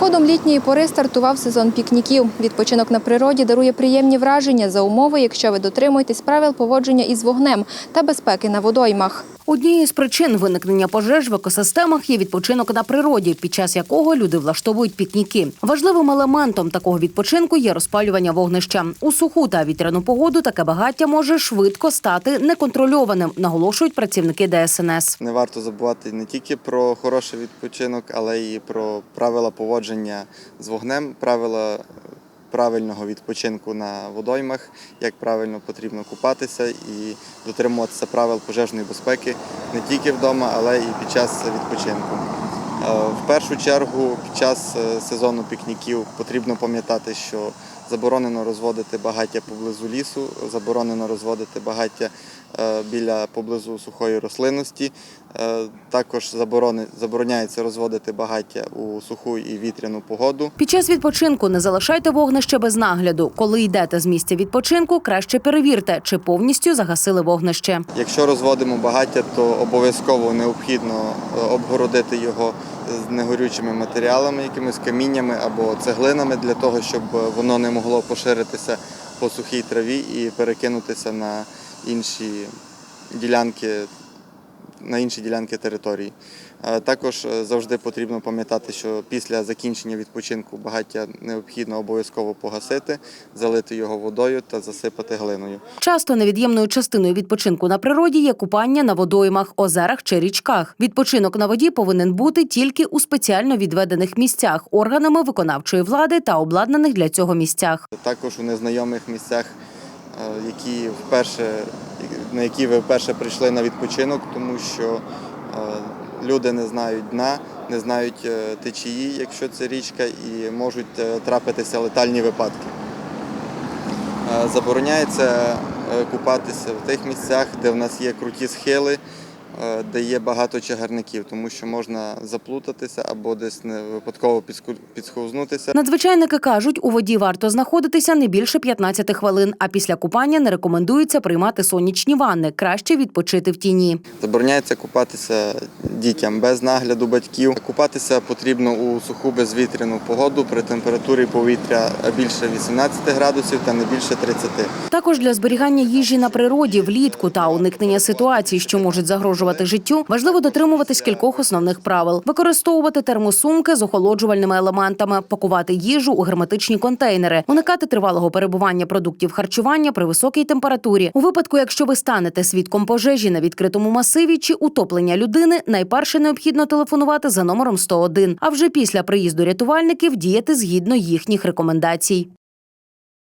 приходом літньої пори стартував сезон пікніків. Відпочинок на природі дарує приємні враження за умови, якщо ви дотримуєтесь правил поводження із вогнем та безпеки на водоймах. Однією з причин виникнення пожеж в екосистемах є відпочинок на природі, під час якого люди влаштовують пікніки. Важливим елементом такого відпочинку є розпалювання вогнища. У суху та вітряну погоду таке багаття може швидко стати неконтрольованим, наголошують працівники ДСНС. Не варто забувати не тільки про хороший відпочинок, але й про правила поводження з вогнем, правила правильного відпочинку на водоймах, як правильно потрібно купатися і дотримуватися правил пожежної безпеки не тільки вдома, але і під час відпочинку. Е, В першу чергу під час е, сезону пікніків потрібно пам'ятати, що заборонено розводити багаття поблизу лісу, заборонено розводити багаття е, біля поблизу сухої рослинності. Також забороняється розводити багаття у суху і вітряну погоду. Під час відпочинку не залишайте вогнище без нагляду. Коли йдете з місця відпочинку, краще перевірте, чи повністю загасили вогнище. Якщо розводимо багаття, то обов'язково необхідно обгородити його з негорючими матеріалами, якимись каміннями або цеглинами, для того, щоб воно не могло поширитися по сухій траві і перекинутися на інші ділянки, на інші ділянки території. Також е, завжди потрібно пам'ятати, що після закінчення відпочинку багаття необхідно обов'язково погасити, залити його водою та засипати глиною. Часто невід'ємною частиною відпочинку на природі є купання на водоймах, озерах чи річках. Відпочинок на воді повинен бути тільки у спеціально відведених місцях органами виконавчої влади та обладнаних для цього місцях. Також у незнайомих місцях, е, які вперше, на які ви вперше прийшли на відпочинок, тому що е, люди не знають дна, не знають е, течії, якщо це річка, і можуть е, трапитися летальні випадки. Забороняється купатися в тих місцях, де в нас є круті схили, де є багато чагарників, тому що можна заплутатися або десь не випадково підсковзнутися. Надзвичайники кажуть, у воді варто знаходитися не більше 15 хвилин, а після купання не рекомендується приймати сонячні ванни. Краще відпочити в тіні. Забороняється купатися дітям без нагляду батьків. Купатися потрібно у суху безвітряну погоду при температурі повітря більше 18 градусів та не більше 30. Також для зберігання їжі на природі влітку та уникнення ситуацій, що можуть загрожувати життю, важливо дотримуватись кількох основних правил: використовувати термосумки з охолоджувальними елементами, пакувати їжу у герметичні контейнери, уникати тривалого перебування продуктів харчування при високій температурі. У випадку, якщо ви станете свідком пожежі на відкритому масиві чи утоплення людини, найперше необхідно телефонувати за номером 101, а вже після приїзду рятувальників діяти згідно їхніх рекомендацій.